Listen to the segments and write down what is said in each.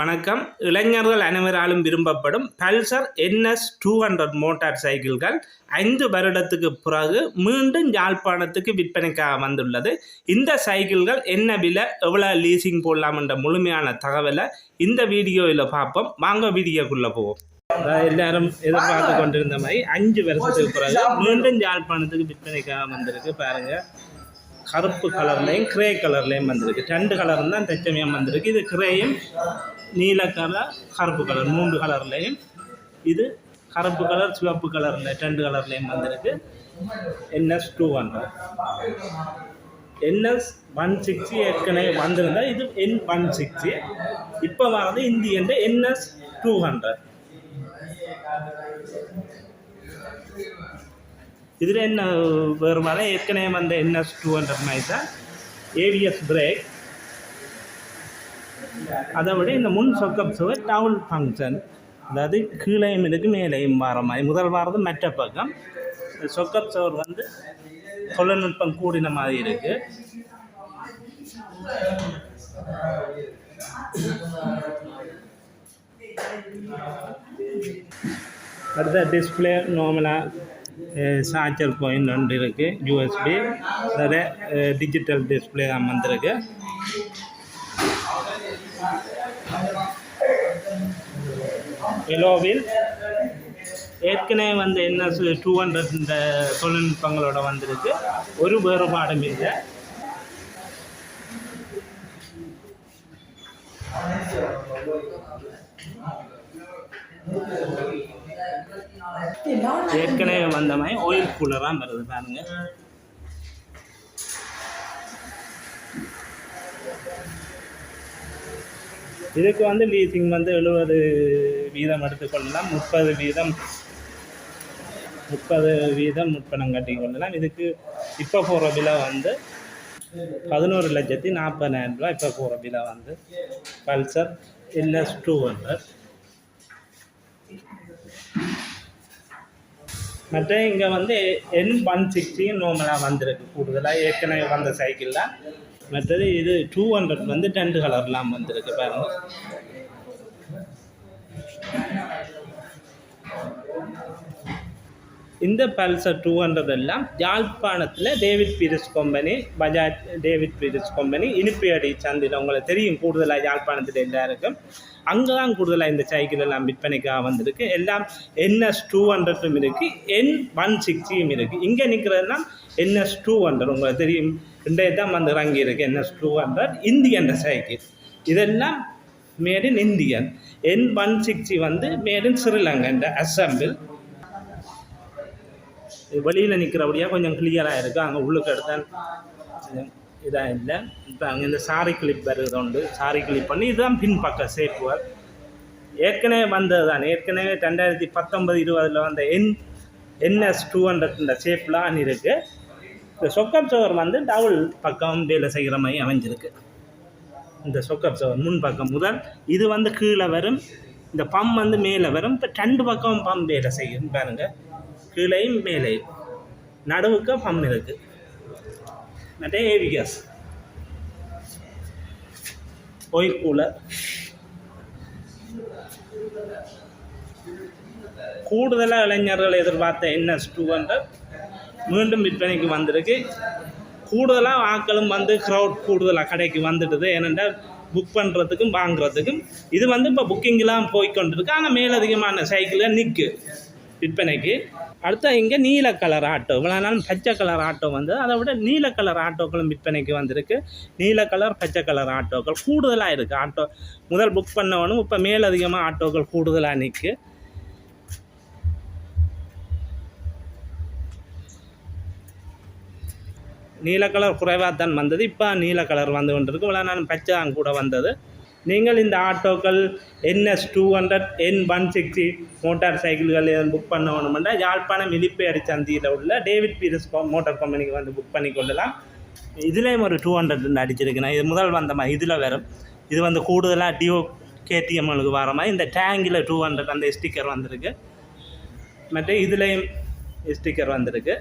வணக்கம். இளைஞர்கள் அனைவராலும் விரும்பப்படும் Pulsar NS two hundred motor சைக்கிள்கள் ஐந்து வருடத்துக்கு பிறகு மீண்டும் யாழ்ப்பாணத்துக்கு விற்பனைக்காக வந்துள்ளது. இந்த சைக்கிள்கள் என்ன விலை எவ்வளோ லீசிங் போடலாம் என்ற முழுமையான தகவலை இந்த வீடியோவில் பார்ப்போம். வாங்க வீடியோக்குள்ளே போவோம். எல்லாரும் எதிர்பார்த்து கொண்டிருந்த மாதிரி அஞ்சு வருஷத்துக்கு பிறகு மீண்டும் யாழ்ப்பாணத்துக்கு விற்பனைக்காக வந்திருக்கு. பாருங்கள் கருப்பு கலர்லேயும் கிரே கலர்லேயும் வந்திருக்கு. ரெண்டு கலர் தான் தச்சமயம் வந்திருக்கு. இது கிரேயும் நீல கலர் கருப்பு கலர் மூன்று கலர்லேயும். இது கருப்பு கலர் சிவப்பு கலரில் ரெண்டு கலர்லேயும் வந்திருக்கு. NS two hundred. NS one sixty ஏற்கனவே வந்திருந்தால் இது என் ஒன் சிக்ஸ்டி. இப்போ வரது இந்தியன் என்எஸ் டூ ஹண்ட்ரட். இதில் என்ன வேறுபாடு ஏற்கனவே வந்த என்எஸ் டூ ஹண்ட்ரட் மாதிரி தான் ஏவிஎஸ் பிரேக் அதை விட இந்த முன் சொக்கப் சுவர் டவுல் ஃபங்க்ஷன் அதாவது கீழையும் இருக்கு மேலேயும் வார மாதிரி. முதல் வாரது மற்ற பக்கம். சொக்கப் சுவர் வந்து தொழில்நுட்பம் கூடின மாதிரி இருக்கு. அடுத்த டிஸ்பிளே நார்மலாக சார்ஜர் பாயிண்ட் ஒன்று இருக்குது யூஎஸ்பி அதில் டிஜிட்டல் டிஸ்பிளே வந்திருக்கு. எலோவில் ஏற்கனவே வந்து என்ன டூ ஹண்ட்ரட் இந்த தொழில்நுட்பங்களோட வந்திருக்கு. ஒரு வேறுபாடும் இல்லை. ஏற்கனவே வந்த மாதிரி ஆயில் கூலராக வருது பாருங்க. இதுக்கு வந்து லீசிங் வந்து எழுபது வீதம் எடுத்துக்கொள்ளலாம் முப்பது வீதம் முப்பது வீதம் முற்பணம் கட்டி கொள்ளலாம். இதுக்கு இப்போ போகிற விலை வந்து பதினோரு லட்சத்தி நாற்பதாயிரம் ரூபாய் இப்போ போகிற விலை வந்து. பல்சர் எல்எஸ் டூ ஹண்ட்ரட் மற்ற இங்கே வந்து என் ஒன் சிக்ஸ்டியும் நார்மலாக வந்திருக்கு. கூடுதலாக ஏற்கனவே வந்த சைக்கிள் தான் மற்றது இது டூ ஹண்ட்ரட் வந்து ரெண்டு கலர்லாம் வந்திருக்கு பாருங்க. இந்த பல்சர் டூ ஹண்ட்ரட் எல்லாம் யாழ்ப்பாணத்தில் David Peiris company Bajaj David Peiris company இனிப்பியடி சந்தையில் உங்களுக்கு தெரியும் கூடுதலாக யாழ்ப்பாணத்தில் எல்லாருக்கும். அங்கே தான் கூடுதலாக இந்த சைக்கிள் எல்லாம் விற்பனைக்காக வந்திருக்கு. எல்லாம் என்எஸ் டூ ஹண்ட்ரட்டும் இருக்குது என் ஒன் சிக்ஸ்டியும் இருக்குது இங்கே நிற்கிறதெல்லாம் என்எஸ் டூ ஹண்ட்ரட் உங்களுக்கு தெரியும். ரெண்டே தான் வந்து இறங்கி இருக்குது NS two hundred Indian cycle. இதெல்லாம் made in Indian N one sixty வந்து மேட் இன் ஸ்ரீலங்கன்ற அசம்பிள் வெளியில் நிற்கிறபடியாக கொஞ்சம் கிளியராக இருக்குது அங்கே உள்ளுக்கு எடுத்தேன் இதாக இல்லை இப்போ அங்கே இந்த சாரி கிளிப் வருது உண்டு. சாரி கிளிப் பண்ணி இதுதான் பின்பக்க சேப்புவர். ஏற்கனவே வந்தது தான். ஏற்கனவே ரெண்டாயிரத்தி பத்தொன்பது இருபதில் வந்த என் என்எஸ் டூ ஹண்ட்ரட்ன்ற ஷேப்லாம் இருக்குது இந்த சொக்கப் சவர் வந்து டவுல் பக்கம் வேலை செய்கிற மாதிரி அமைஞ்சிருக்கு. இந்த சொக்கப் சவர் முன் பக்கம் முதல் இது வந்து கீழே வரும். இந்த பம் வந்து மேலே வரும். இப்போ ரெண்டு பக்கம் பம் வேலை செய்யும் பாருங்கள் கீழையும் மேலேயும். நடுவுக்கு பம் இருக்குது மற்ற ஏவி கேஸ் ஒயில் கூலர் கூடுதலாக இளைஞர்கள் எதிர்பார்த்த என்எஸ் டூ ஹண்ட்ரட் மீண்டும் விற்பனைக்கு வந்திருக்கு கூடுதலாக ஆட்களும் வந்து க்ரௌட் கூடுதலாக கடைக்கு வந்துடுது ஏனென்றால் புக் பண்ணுறதுக்கும் வாங்குறதுக்கும் இது வந்து இப்போ புக்கிங்கெலாம் போய்கொண்டிருக்கு ஆனால் மேலதிகமான சைக்கிளில் நிற்கு விற்பனைக்கு. அடுத்த இங்கே நீல கலர் ஆட்டோ. இவ்வளோ நாள் பச்சை கலர் ஆட்டோ வந்து அதை விட நீல கலர் ஆட்டோக்களும் விற்பனைக்கு வந்திருக்கு. நீல கலர் பச்சை கலர் ஆட்டோக்கள் கூடுதலாக இருக்குது ஆட்டோ முதல் புக் பண்ணவனும் இப்போ மேலதிகமாக ஆட்டோக்கள் கூடுதலாக நிற்கு நீல கலர் குறைவாக தான் வந்தது. இப்போ நீல கலர் வந்து கொண்டிருக்கு. இவ்வளோ நாள் பச்சை தான் கூட வந்தது. நீங்கள் இந்த ஆட்டோக்கள் NS two hundred N one sixty motor சைக்கிள்கள் புக் பண்ண வேணுமெண்டா யாழ்ப்பாணம் இலிப்பேரி சந்தியில் உள்ள டேவிட் பீரஸ் மோட்டார் கம்பெனிக்கு வந்து புக் பண்ணி கொள்ளலாம். இதுலேயும் ஒரு டூ ஹண்ட்ரட் அடிச்சிருக்குண்ணா. இது முதல் வந்த மாதிரி இதில் வரும். இது வந்து கூடுதலாக டியோ கேடிஎம்களுக்கு வர மாதிரி இந்த டேங்கில் டூ ஹண்ட்ரட் அந்த ஸ்டிக்கர் வந்திருக்கு. மற்ற இதுலேயும் ஸ்டிக்கர் வந்திருக்கு.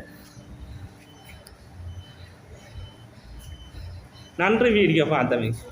நன்றி வீடியோ பார்த்தவங்க